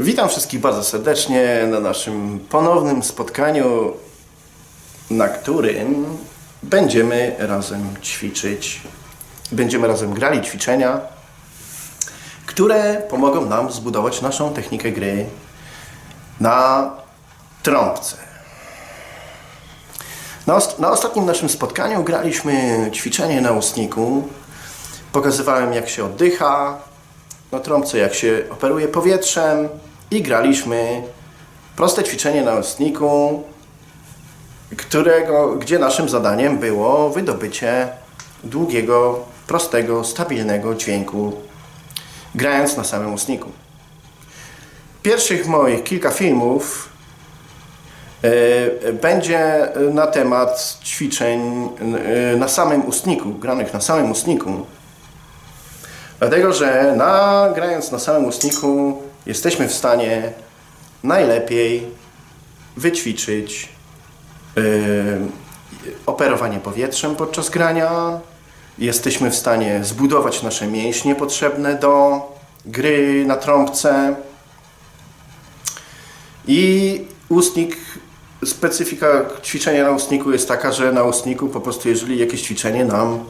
Witam wszystkich bardzo serdecznie na naszym ponownym spotkaniu, na którym będziemy razem ćwiczyć, będziemy razem grali ćwiczenia, które pomogą nam zbudować naszą technikę gry na trąbce. Na, ost- na ostatnim naszym spotkaniu graliśmy ćwiczenie na ustniku. Pokazywałem jak się oddycha na trąbce, jak się operuje powietrzem i graliśmy proste ćwiczenie na ustniku, którego, gdzie naszym zadaniem było wydobycie długiego, prostego, stabilnego dźwięku grając na samym ustniku. Pierwszych moich kilka filmów e, będzie na temat ćwiczeń e, na samym ustniku, granych na samym ustniku. Dlatego, że na, grając na samym ustniku jesteśmy w stanie najlepiej wyćwiczyć e, operowanie powietrzem podczas grania. Jesteśmy w stanie zbudować nasze mięśnie potrzebne do gry na trąbce. I ustnik, specyfika ćwiczenia na ustniku jest taka, że na ustniku po prostu jeżeli jakieś ćwiczenie nam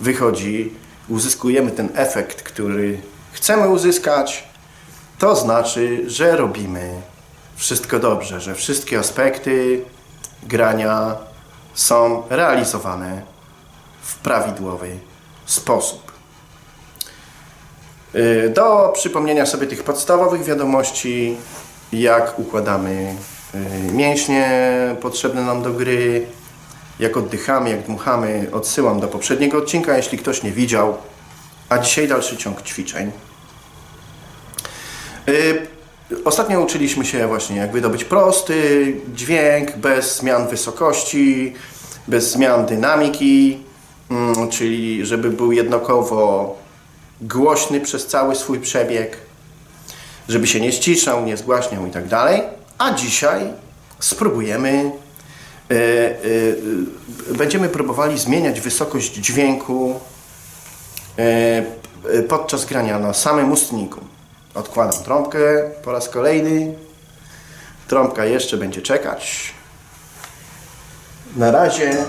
wychodzi, uzyskujemy ten efekt, który chcemy uzyskać, to znaczy, że robimy wszystko dobrze, że wszystkie aspekty grania są realizowane w prawidłowy sposób. Y, Do przypomnienia sobie tych podstawowych wiadomości, jak układamy y, mięśnie potrzebne nam do gry, jak oddychamy, jak dmuchamy, odsyłam do poprzedniego odcinka, jeśli ktoś nie widział. A dzisiaj dalszy ciąg ćwiczeń. Y, Ostatnio uczyliśmy się właśnie, jak wydobyć prosty dźwięk bez zmian wysokości, bez zmian dynamiki, mm, czyli żeby był jednakowo głośny przez cały swój przebieg, żeby się nie ściszał, nie zgłaśniał i tak dalej. A dzisiaj spróbujemy, e, e, będziemy próbowali zmieniać wysokość dźwięku podczas grania na samym ustniku. Odkładam trąbkę po raz kolejny. Trąbka jeszcze będzie czekać. Na razie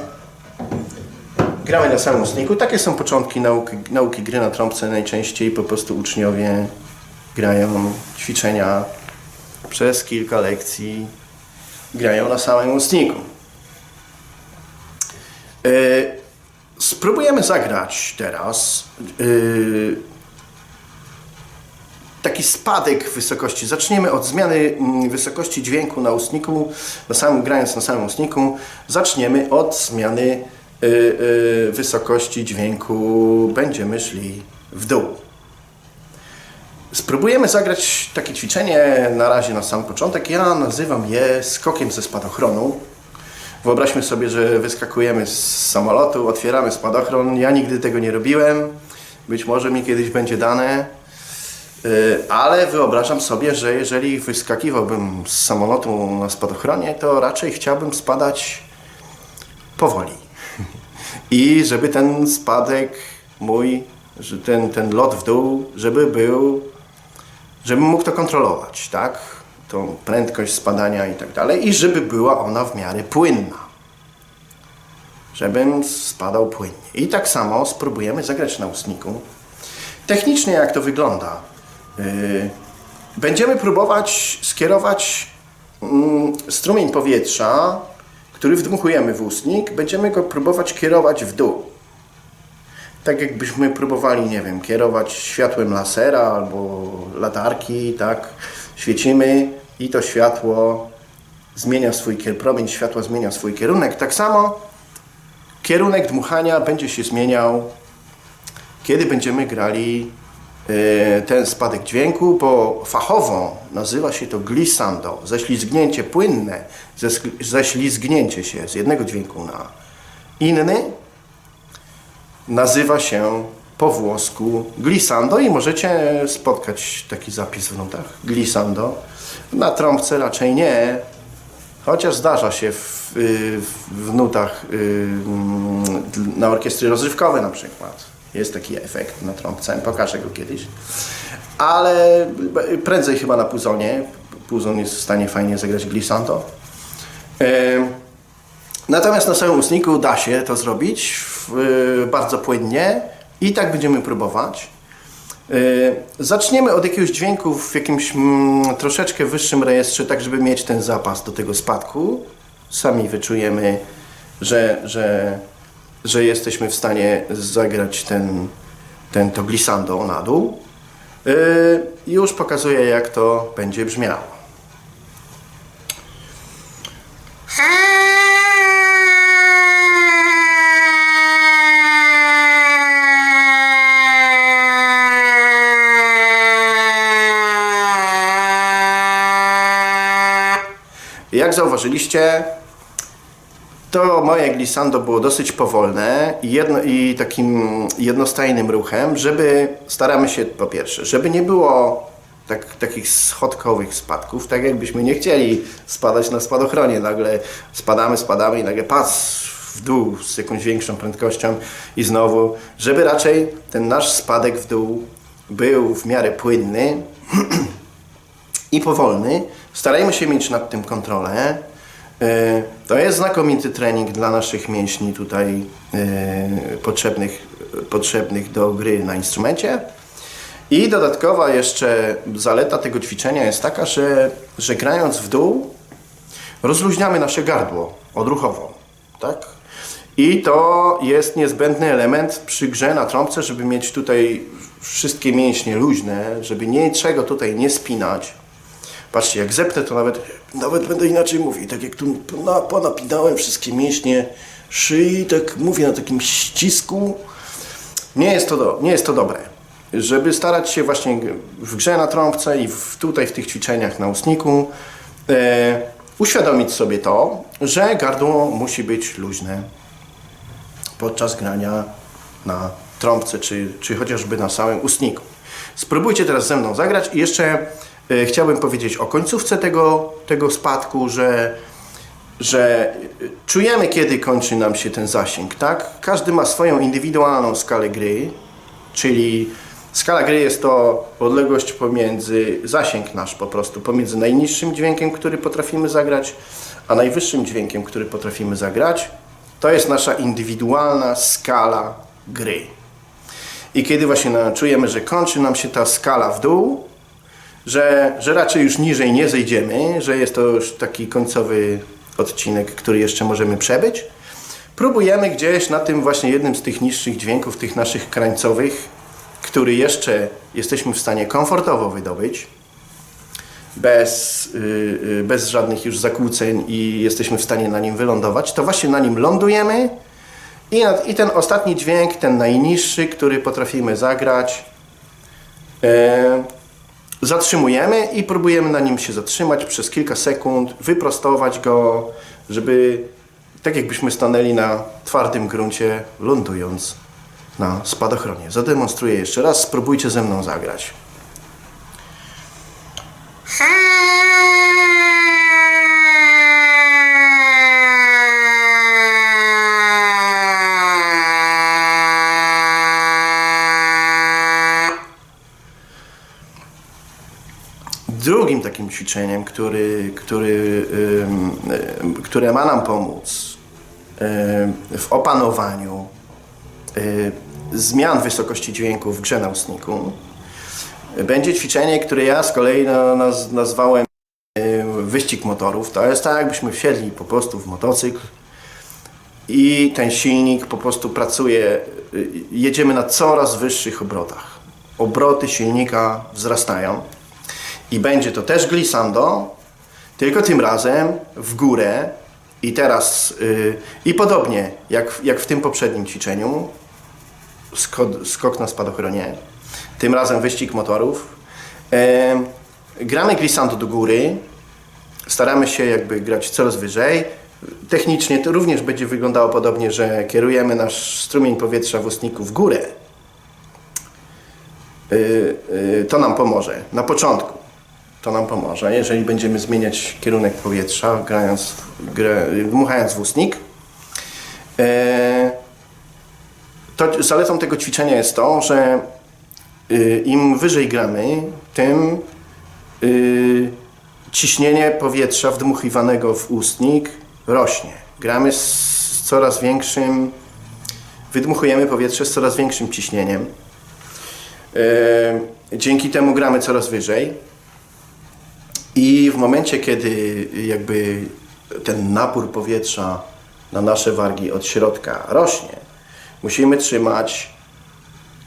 gramy na samym ustniku. Takie są początki nauki, nauki gry na trąbce. Najczęściej po prostu uczniowie grają ćwiczenia przez kilka lekcji. Grają na samym ustniku. E, Spróbujemy zagrać teraz yy, taki spadek wysokości. Zaczniemy od zmiany mm, wysokości dźwięku na ustniku, na samym, grając na samym ustniku, zaczniemy od zmiany y, y, wysokości dźwięku, będziemy szli w dół. Spróbujemy zagrać takie ćwiczenie na razie na sam początek. Ja nazywam je skokiem ze spadochronu. Wyobraźmy sobie, że wyskakujemy z samolotu, otwieramy spadochron. Ja nigdy tego nie robiłem. Być może mi kiedyś będzie dane. Yy, Ale wyobrażam sobie, że jeżeli wyskakiwałbym z samolotu na spadochronie, to raczej chciałbym spadać powoli. I żeby ten spadek mój, ten, ten lot w dół, żeby był, żebym mógł to kontrolować, tak? Tą prędkość spadania i tak dalej. I żeby była ona w miarę płynna. Żebym spadał płynnie. I tak samo spróbujemy zagrać na ustniku. Technicznie jak to wygląda? Yy, Będziemy próbować skierować mm, strumień powietrza, który wdmuchujemy w ustnik, będziemy go próbować kierować w dół. Tak jakbyśmy próbowali, nie wiem, kierować światłem lasera albo latarki, tak? Świecimy i to światło zmienia swój kier- promień światła zmienia swój kierunek. Tak samo kierunek dmuchania będzie się zmieniał kiedy będziemy grali ten spadek dźwięku, bo fachowo nazywa się to glissando, ześlizgnięcie płynne, ześlizgnięcie się z jednego dźwięku na inny, nazywa się po włosku glissando i możecie spotkać taki zapis w nutach glissando. Na trąbce raczej nie, Chociaż zdarza się w, y, w nutach y, mm, na orkiestry rozrywkowe na przykład. Jest taki efekt na trąbce, pokażę go kiedyś. ale prędzej chyba na puzonie. Puzon jest w stanie fajnie zagrać glissando. E, Natomiast na samym ustniku da się to zrobić y, bardzo płynnie i tak będziemy próbować. Y, Zaczniemy od jakiegoś dźwięku w jakimś mm, troszeczkę wyższym rejestrze, tak żeby mieć ten zapas do tego spadku. Sami wyczujemy, że, że, że jesteśmy w stanie zagrać ten, ten to glissando na dół. Y, Już pokazuję jak to będzie brzmiało. Jak zauważyliście, to moje glissando było dosyć powolne i, jedno, i takim jednostajnym ruchem, żeby staramy się po pierwsze, żeby nie było tak, takich schodkowych spadków, tak jakbyśmy nie chcieli spadać na spadochronie. Nagle spadamy, spadamy i nagle pas w dół z jakąś większą prędkością i znowu, żeby raczej ten nasz spadek w dół był w miarę płynny, i powolny. Starajmy się mieć nad tym kontrolę. E, To jest znakomity trening dla naszych mięśni tutaj e, potrzebnych, potrzebnych do gry na instrumencie. I dodatkowa jeszcze zaleta tego ćwiczenia jest taka, że, że grając w dół rozluźniamy nasze gardło odruchowo, tak? I to jest niezbędny element przy grze na trąbce, żeby mieć tutaj wszystkie mięśnie luźne, żeby niczego tutaj nie spinać. Patrzcie, jak zepnę, to nawet, nawet będę inaczej mówił. Tak jak tu na, ponapinałem wszystkie mięśnie szyi, tak mówię na takim ścisku. Nie jest to, do, nie jest to dobre. Żeby starać się właśnie w grze na trąbce i w, tutaj w tych ćwiczeniach na ustniku e, uświadomić sobie to, że gardło musi być luźne podczas grania na trąbce, czy, czy chociażby na samym ustniku. Spróbujcie teraz ze mną zagrać i jeszcze chciałbym powiedzieć o końcówce tego, tego spadku, że, że e, czujemy kiedy kończy nam się ten zasięg, tak? Każdy ma swoją indywidualną skalę gry, czyli skala gry jest to odległość pomiędzy, zasięg nasz po prostu, pomiędzy najniższym dźwiękiem, który potrafimy zagrać, a najwyższym dźwiękiem, który potrafimy zagrać. To jest nasza indywidualna skala gry. I kiedy właśnie czujemy, że kończy nam się ta skala w dół, że, że raczej już niżej nie zejdziemy, że jest to już taki końcowy odcinek, który jeszcze możemy przebyć, próbujemy gdzieś na tym właśnie jednym z tych niższych dźwięków, tych naszych krańcowych, który jeszcze jesteśmy w stanie komfortowo wydobyć, bez, yy, bez żadnych już zakłóceń i jesteśmy w stanie na nim wylądować, to właśnie na nim lądujemy i, i ten ostatni dźwięk, ten najniższy, który potrafimy zagrać, yy, zatrzymujemy i próbujemy na nim się zatrzymać przez kilka sekund, wyprostować go, żeby tak jakbyśmy stanęli na twardym gruncie, lądując na spadochronie. Zademonstruję jeszcze raz, spróbujcie ze mną zagrać. Drugim takim ćwiczeniem, który, który, które ma nam pomóc w opanowaniu zmian wysokości dźwięku w grze na będzie ćwiczenie, które ja z kolei na, naz, nazwałem wyścig motorów. To jest tak, jakbyśmy wsiedli po prostu w motocykl i ten silnik po prostu pracuje, y, jedziemy na coraz wyższych obrotach. Obroty silnika wzrastają i będzie to też glissando, tylko tym razem w górę i teraz yy, i podobnie jak, jak w tym poprzednim ćwiczeniu skok, skok na spadochronie, tym razem wyścig motorów. E, gramy glissando do góry, staramy się jakby grać coraz wyżej. Technicznie to również będzie wyglądało podobnie, że kierujemy nasz strumień powietrza w ustniku w górę. E, e, to nam pomoże na początku. To nam pomoże, jeżeli będziemy zmieniać kierunek powietrza, grając, grę, dmuchając w ustnik. E, to zaletą tego ćwiczenia jest to, że y, im wyżej gramy, tym y, ciśnienie powietrza wdmuchiwanego w ustnik rośnie. Gramy z, coraz większym, wydmuchujemy powietrze z coraz większym ciśnieniem. Dzięki temu gramy coraz wyżej. I w momencie, kiedy jakby ten napór powietrza na nasze wargi od środka rośnie, musimy trzymać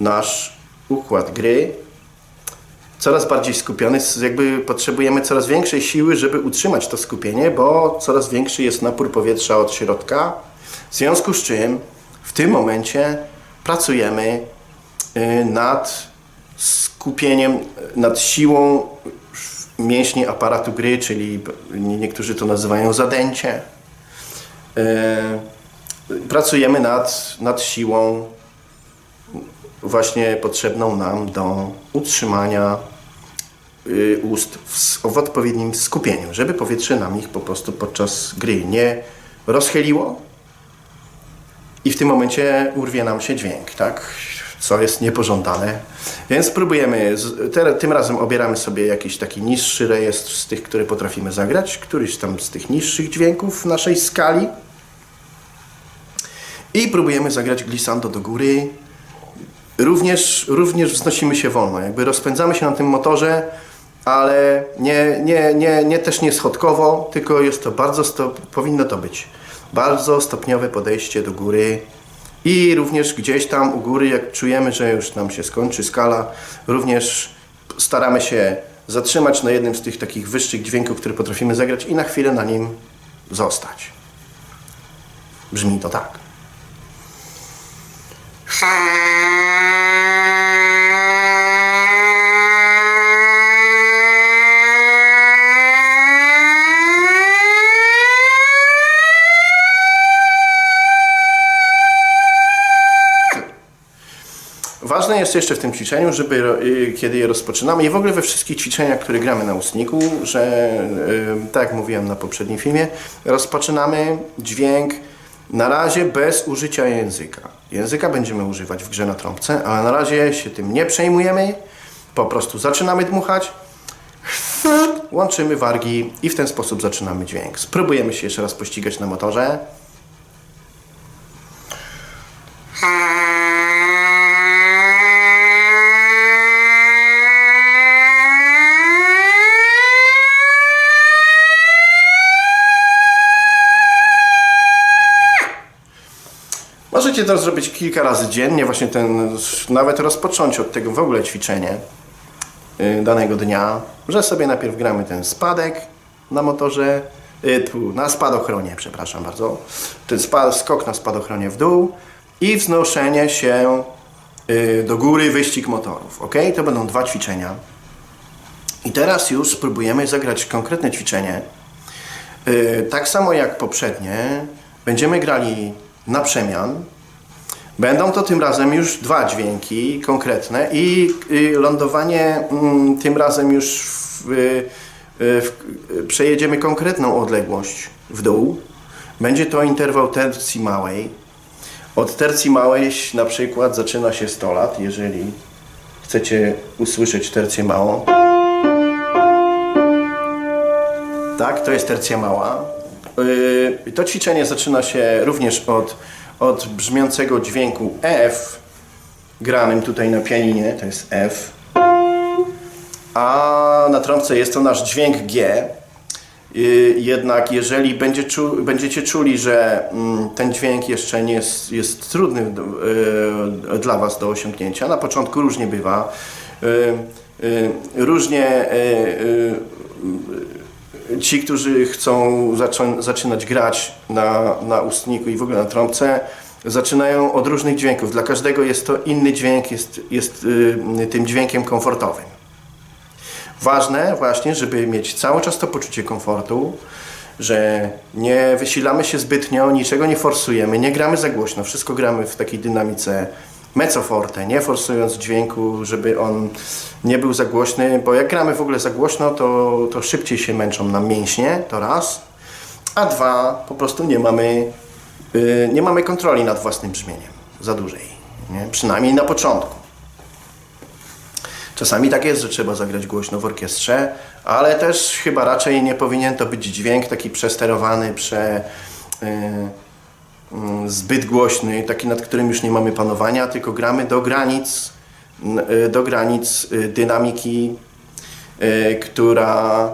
nasz układ gry coraz bardziej skupiony, jakby potrzebujemy coraz większej siły, żeby utrzymać to skupienie, bo coraz większy jest napór powietrza od środka. W związku z czym w tym momencie pracujemy y, nad skupieniem, nad siłą mięśni aparatu gry, czyli nie- niektórzy to nazywają zadęcie. Y, Pracujemy nad, nad siłą właśnie potrzebną nam do utrzymania y, ust w, w odpowiednim skupieniu, żeby powietrze nam ich po prostu podczas gry nie rozchyliło i w tym momencie urwie nam się dźwięk, tak? Co jest niepożądane. Więc te, tym razem obieramy sobie jakiś taki niższy rejestr z tych, które potrafimy zagrać, któryś tam z tych niższych dźwięków w naszej skali. I próbujemy zagrać glissando do góry, również, również wznosimy się wolno, jakby rozpędzamy się na tym motorze, ale nie, nie, nie, nie też nie schodkowo, tylko jest to bardzo, stop, powinno to być bardzo stopniowe podejście do góry i również gdzieś tam u góry, jak czujemy, że już nam się skończy skala, również staramy się zatrzymać na jednym z tych takich wyższych dźwięków, które potrafimy zagrać i na chwilę na nim zostać. Brzmi to tak. Jest jeszcze w tym ćwiczeniu, żeby y, kiedy je rozpoczynamy i w ogóle we wszystkich ćwiczeniach, które gramy na ustniku, że y, tak jak mówiłem na poprzednim filmie, rozpoczynamy dźwięk na razie bez użycia języka. Języka będziemy używać w grze na trąbce, ale na razie się tym nie przejmujemy. Po prostu zaczynamy dmuchać, łączymy wargi i w ten sposób zaczynamy dźwięk. Spróbujemy się jeszcze raz pościgać na motorze. Możecie to zrobić kilka razy dziennie, właśnie ten, nawet rozpocząć od tego w ogóle ćwiczenie y, danego dnia, że sobie najpierw gramy ten spadek na motorze, y, na spadochronie, przepraszam bardzo, ten skok na spadochronie w dół i wznoszenie się y, do góry, wyścig motorów, ok? To będą dwa ćwiczenia. I teraz już spróbujemy zagrać konkretne ćwiczenie, Tak samo jak poprzednie, będziemy grali na przemian. Będą to tym razem już dwa dźwięki konkretne i y, lądowanie mm, tym razem już w, y, y, w, y, przejedziemy konkretną odległość w dół. Będzie to interwał tercji małej. Od tercji małej na przykład zaczyna się 100 lat, jeżeli chcecie usłyszeć tercję małą. Tak, to jest tercja mała. Yy, To ćwiczenie zaczyna się również od, od brzmiącego dźwięku F, granym tutaj na pianinie, to jest F. A na trąbce jest to nasz dźwięk G. Jednak jeżeli będzie czu, będziecie czuli, że mm, ten dźwięk jeszcze nie jest, jest trudny yy, dla Was do osiągnięcia, na początku różnie bywa. Yy, yy, Różnie ci, którzy chcą zaczynać grać na, na ustniku i w ogóle na trąbce, zaczynają od różnych dźwięków. Dla każdego jest to inny dźwięk, jest, jest y, tym dźwiękiem komfortowym. Ważne właśnie, żeby mieć cały czas to poczucie komfortu, że nie wysilamy się zbytnio, niczego nie forsujemy, nie gramy za głośno, wszystko gramy w takiej dynamice mezzo forte, nie forsując dźwięku, żeby on nie był za głośny, bo jak gramy w ogóle za głośno, to, to szybciej się męczą nam mięśnie, to raz, a dwa, po prostu nie mamy, y, nie mamy kontroli nad własnym brzmieniem za dużej, nie? przynajmniej na początku. Czasami tak jest, że trzeba zagrać głośno w orkiestrze, ale też chyba raczej nie powinien to być dźwięk taki przesterowany, prze, y, mm, zbyt głośny, taki nad którym już nie mamy panowania, tylko gramy do granic, y, do granic y, dynamiki, y, która,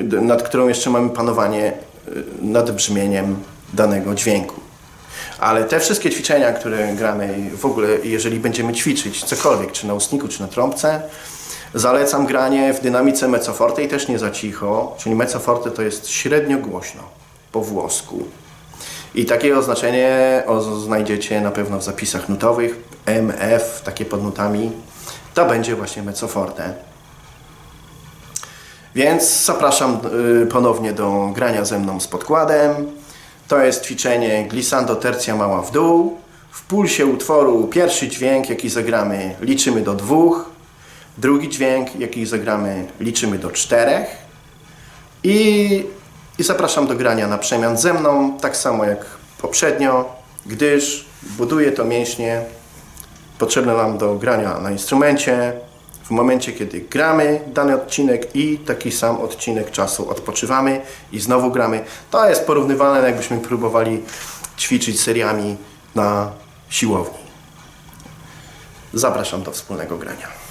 nad którą jeszcze mamy panowanie nad brzmieniem danego dźwięku. Ale te wszystkie ćwiczenia, które gramy, w ogóle jeżeli będziemy ćwiczyć cokolwiek, czy na ustniku, czy na trąbce, zalecam granie w dynamice mezzo forte i też nie za cicho, czyli mezzo forte to jest średnio głośno, po włosku. I takie oznaczenie znajdziecie na pewno w zapisach nutowych, MF, takie pod nutami, to będzie właśnie mezzo forte. Więc zapraszam y, ponownie do grania ze mną z podkładem. To jest ćwiczenie glissando tercja mała w dół. W pulsie utworu pierwszy dźwięk, jaki zagramy, liczymy do dwóch. Drugi dźwięk, jaki zagramy, liczymy do czterech. I, I zapraszam do grania na przemian ze mną, tak samo jak poprzednio, gdyż buduje to mięśnie potrzebne nam do grania na instrumencie w momencie, kiedy gramy dany odcinek i taki sam odcinek czasu odpoczywamy i znowu gramy. To jest porównywalne, jakbyśmy próbowali ćwiczyć seriami na siłowni. Zapraszam do wspólnego grania.